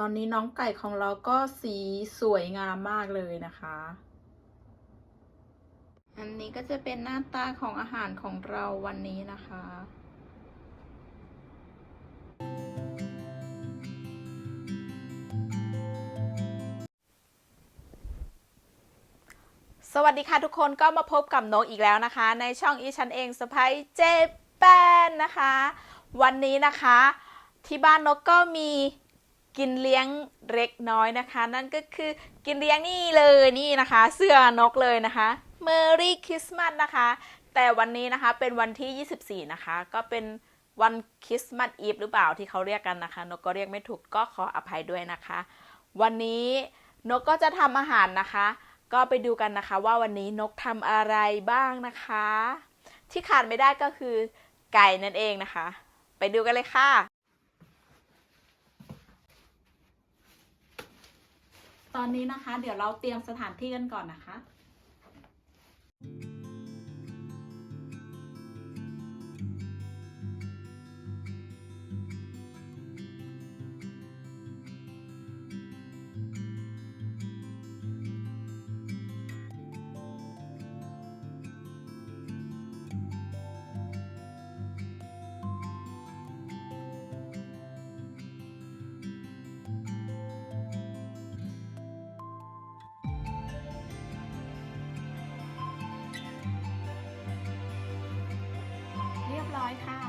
ตอนนี้น้องไก่ของเราก็สีสวยงามมากเลยนะคะ อันนี้ก็จะเป็นหน้าตาของอาหารของเราวันนี้นะคะสวัสดีค่ะทุกคนก็มาพบกับนกอีกแล้วนะคะ ในช่องอีฉันเองสไปเจแปนนะคะ วันนี้นะคะ ที่บ้านนกก็มี กินเลี้ยงเล็กน้อยนะคะ นั่นก็คือกินเลี้ยงนี่เลยนี่นะคะ เสื้อนกเลยนะคะ Merry Christmas นะคะ แต่วันนี้นะคะเป็นวันที่ 24 นะคะ ก็เป็นวันคริสต์มาสอีฟหรือเปล่าที่เขาเรียกกันนะคะ นกก็เรียกไม่ถูกก็ขออภัยด้วยนะคะ วันนี้นกก็จะทำอาหารนะคะ ก็ไปดูกันนะคะ ว่าวันนี้นกทำอะไรบ้างนะคะ ที่ขาดไม่ได้ก็คือไก่นั่นเองนะคะ ไปดูกันเลยค่ะ ตอนนี้นะคะ เดี๋ยวเราเตรียมสถานที่กันก่อนนะคะ ค่ะ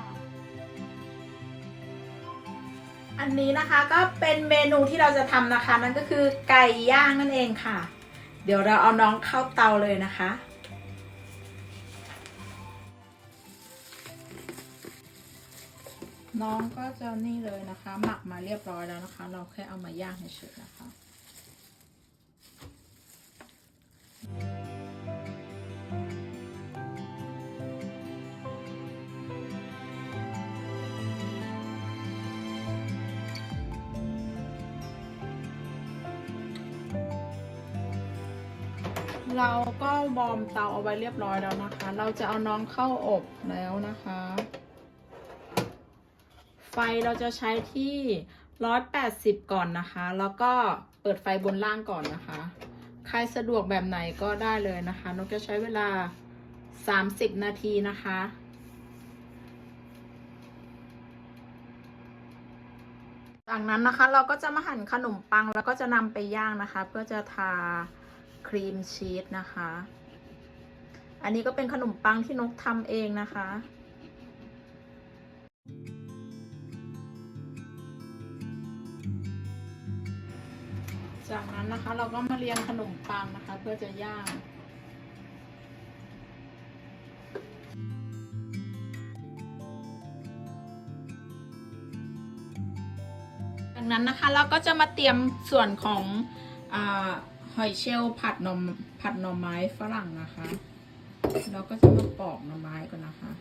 อันนี้นะคะก็เป็นเมนูที่เราจะทำนะคะ นั่นก็คือไก่ย่างนั่นเองค่ะ เดี๋ยวเราเอาน้องเข้าเตาเลยนะคะน้องก็จะนี่เลยนะคะ หมักมาเรียบร้อยแล้วนะคะ เราแค่เอามาย่างเฉยๆนะคะ เราก็วอมเตาเอาไว้เรียบร้อยแล้วนะคะ เราจะเอาน้องเข้าอบแล้วนะคะ ไฟเราจะใช้ที่180ก่อนนะคะ แล้วก็เปิดไฟบนล่างก่อนนะคะ ใครสะดวกแบบไหนก็ได้เลยนะคะนกจะใช้เวลา30นาทีนะคะจากนั้นนะคะเราก็จะมาหั่นขนมปังแล้วก็จะนำไปย่างนะคะ เพื่อจะทา ครีมชีสนะคะ อันนี้ก็เป็นขนมปังที่นกทำเองนะคะจากนั้นนะคะเราก็มาเรียงขนมปังนะคะ เพื่อจะย่าง จากนั้นนะคะเราก็จะมาเตรียมส่วนของอ หอยเชลล์ผัดน่อผัดหน่อไม้ฝรั่งนะคะ เราก็จะมาปอกหน่อไม้ก่อนนะคะ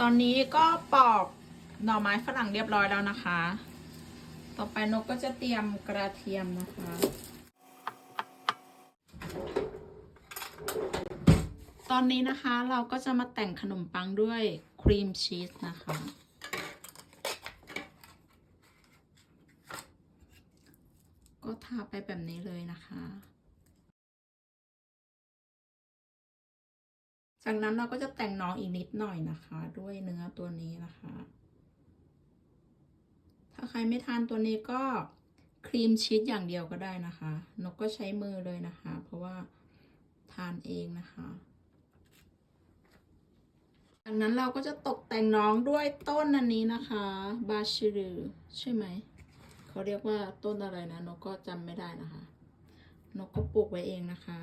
ตอนนี้ก็ปอกหน่อไม้ฝรั่งเรียบร้อยแล้วนะคะ ต่อไปนกก็จะเตรียมกระเทียมนะคะ ตอนนี้นะคะเราก็จะมาแต่งขนมปังด้วยครีมชีสนะคะ ทาไปแบบนี้เลยนะคะ จากนั้นเราก็จะแต่งน้องอีกนิดหน่อยนะคะ ด้วยเนื้อตัวนี้นะคะ ถ้าใครไม่ทานตัวนี้ก็ครีมชีสอย่างเดียวก็ได้นะคะ นกก็ใช้มือเลยนะคะ เพราะว่าทานเองนะคะจากนั้นเราก็จะตกแต่งน้องด้วยต้นอันนี้นะคะ บาชิรุใช่ไหม เขาเรียกว่าต้นอะไรนะนกก็จำไม่ได้นะคะ นกก็ปลูกไว้เองนะคะ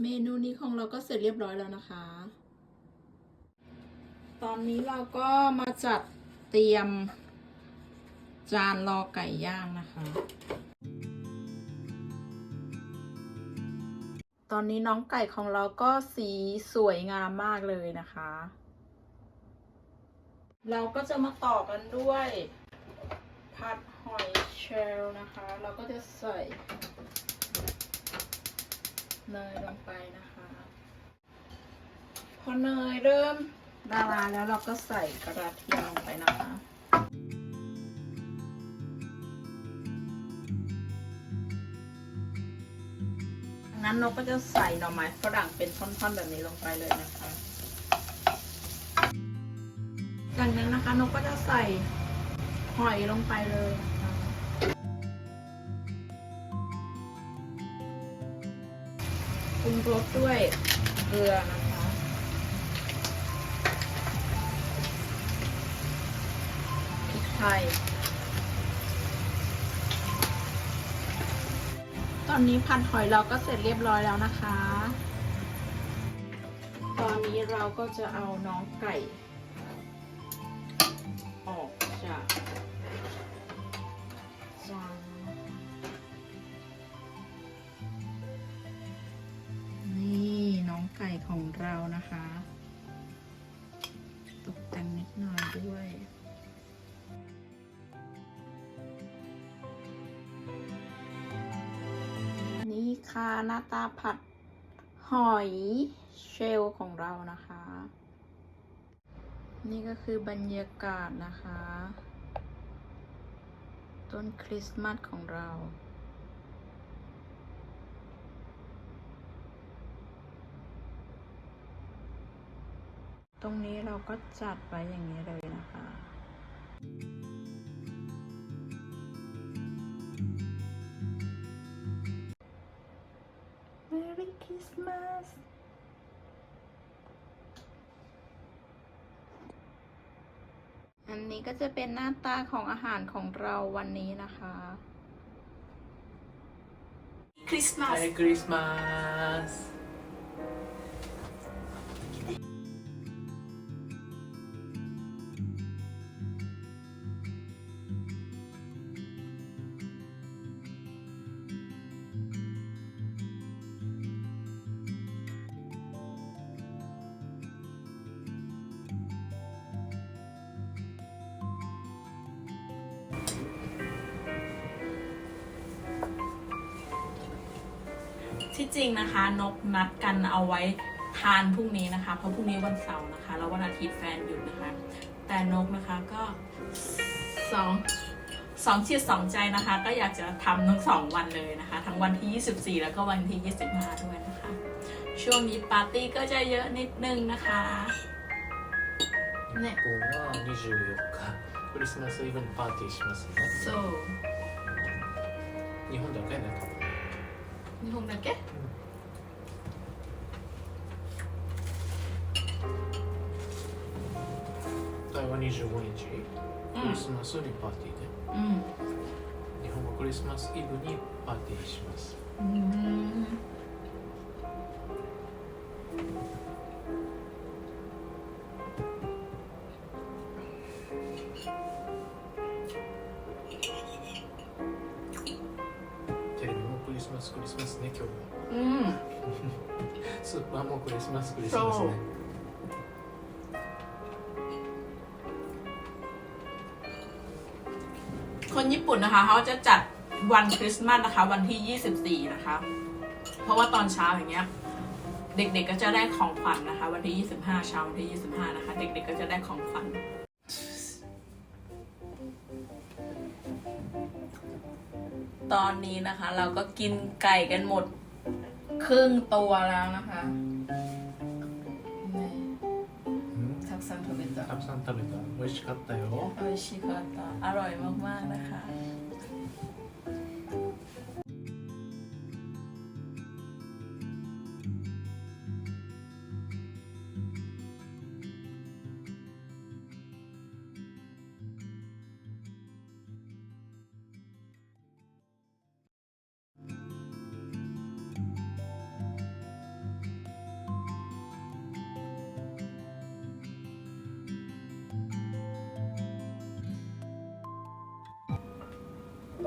เมนูนี้ของเราก็เสร็จเรียบร้อยแล้วนะคะ ตอนนี้เราก็มาจัดเตรียมจานรอไก่ย่างนะคะ ตอนนี้น้องไก่ของเราก็สีสวยงามมากเลยนะคะ เราก็จะมาต่อกันด้วยผัดหอยเชลล์นะคะ เราก็จะใส่เนยลงไปนะคะ พอเนยเริ่มละลายแล้วเราก็ใส่กระเทียมลงไปนะคะงั้นเราก็จะใส่หน่อไม้ฝรั่งเป็นท่อนๆแบบนี้ลงไปเลยนะคะ จากนั้นนะคะนกก็จะใส่หอยลงไปเลยนะคะปรุงรสด้วยเกลือนะคะ พริกไทย ตอนนี้ผัดหอยเราก็เสร็จเรียบร้อยแล้วนะคะ ตอนนี้เราก็จะเอาน้องไก่ นี่ค่ะหน้าตาผัดหอยเชลล์ของเรานะคะ นี่ก็คือบรรยากาศนะคะ ต้นคริสต์มาสของเราตรงนี้เราก็จัดไว้อย่างนี้เลยนะคะ Merry Christmas อันนี้ก็จะเป็นหน้าตาของอาหารของเราวันนี้นะคะคริสต์มาส Merry Christmas! ที่จริงนะคะ นกนัดกันเอาไว้ทานพรุ่งนี้นะคะ เพราะพรุ่งนี้วันเสาร์นะคะ แล้ววันอาทิตย์แฟนหยุดนะคะ แต่นกนะคะก็สองสองจิตสองใจนะคะ ก็อยากจะทำทั้งสองวันเลยนะคะ ทั้งวันที่ 24 แล้วก็วันที่ 25 ด้วยนะคะ ช่วงนี้ปาร์ตี้ก็จะเยอะนิดนึงนะคะเนี่ย ここは24日クリスマスイブにパーティーしますね so 日本だけね 日本だけ？台湾25日。うん。クリスマスにパーティーで、うん。日本はクリスマスイブにパーティーします。อืม スーパーもクリスマスクリスマスそうね คนญี่ปุ่นนะคะเขาจะจัดวันคริสต์มาสนะคะ วันที่ 24 นะคะ เพราะว่าตอนเช้าอย่างเงี้ย เด็กๆก็จะได้ของขวัญนะคะ วันที่ 25 เช้าวันที่ 25 นะคะ เด็กๆก็จะได้ของขวัญ ตอนนี้นะคะ เราก็กินไก่กันหมด ครึ่งตัวแล้วนะคะทักซันทวิตเตอร์ 닭산 타르 다. 맛있겠다 요. โอชิคาตะอร่อยมากๆนะคะ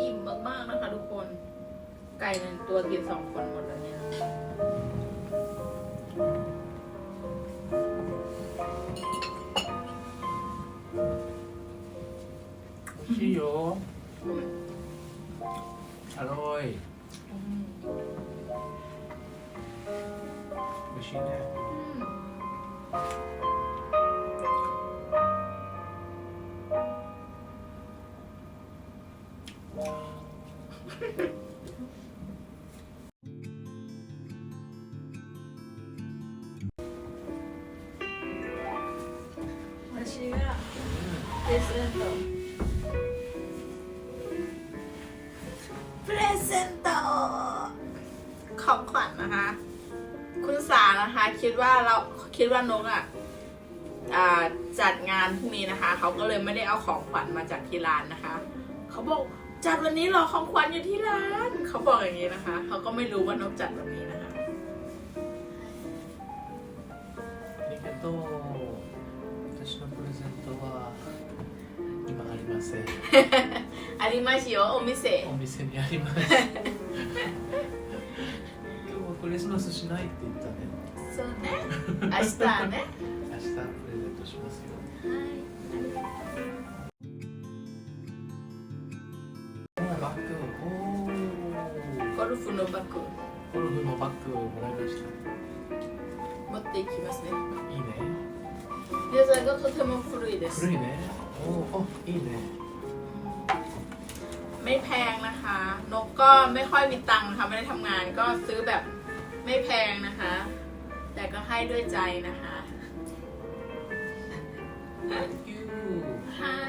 อิ่มมาก ๆ นะคะทุกคน ไก่หนึ่งตัวกินสองคนหมดแล้วเนี่ย 美味しいよアロイ อืม 美味しいね。 보시면 레센 presento ของขวัญนะคะ คุณสานะคะ คิดว่าเราคิดว่านกอะจัดงานพรุ่งนี้นะคะ เขาก็เลยไม่ได้เอาของขวัญมาจากที่ร้านนะคะ เขาบอกจัดวันนี้รอของขวัญอยู่ที่ร้าน เขาบอกอย่างนี้นะคะ เขาก็ไม่รู้ว่านกจัดวันนี้นะคะ せんありますよお店。お店にあります。今日はクリスマスしないって言ったね。そうね。明日ね。明日プレゼントしますよ。はい。バッグゴルフのバッグ。ゴルフのバッグをもらいました。持っていきますね。いいね。皆さんがとても古いです。古いね。 โอ้อินเลย ไม่แพงนะคะ นกก็ไม่ค่อยมีตังค์ค่ะไม่ได้ทำงานก็ซื้อแบบไม่แพงนะคะ แต่ก็ให้ด้วยใจนะคะ Thank you ให้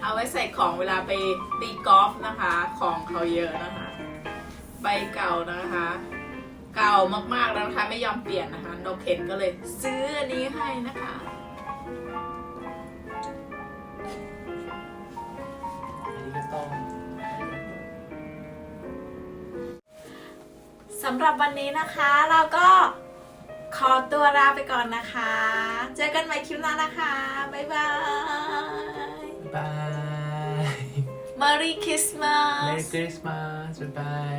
เอาไว้ใส่ของเวลาไปตีกอล์ฟนะคะ ของเขาเยอะนะคะ ใบเก่านะคะ เก่ามากๆแล้วนะคะไม่ยอมเปลี่ยนนะคะนกเข็นก็เลยซื้ออันนี้ให้นะคะ อันนี้ก็ต้องสำหรับวันนี้นะคะเราก็ขอตัวลาไปก่อนนะคะ เจอกันใหม่คลิปหน้านะคะ บ๊ายบาย บาย Merry Christmas Merry Christmas บ๊ายบาย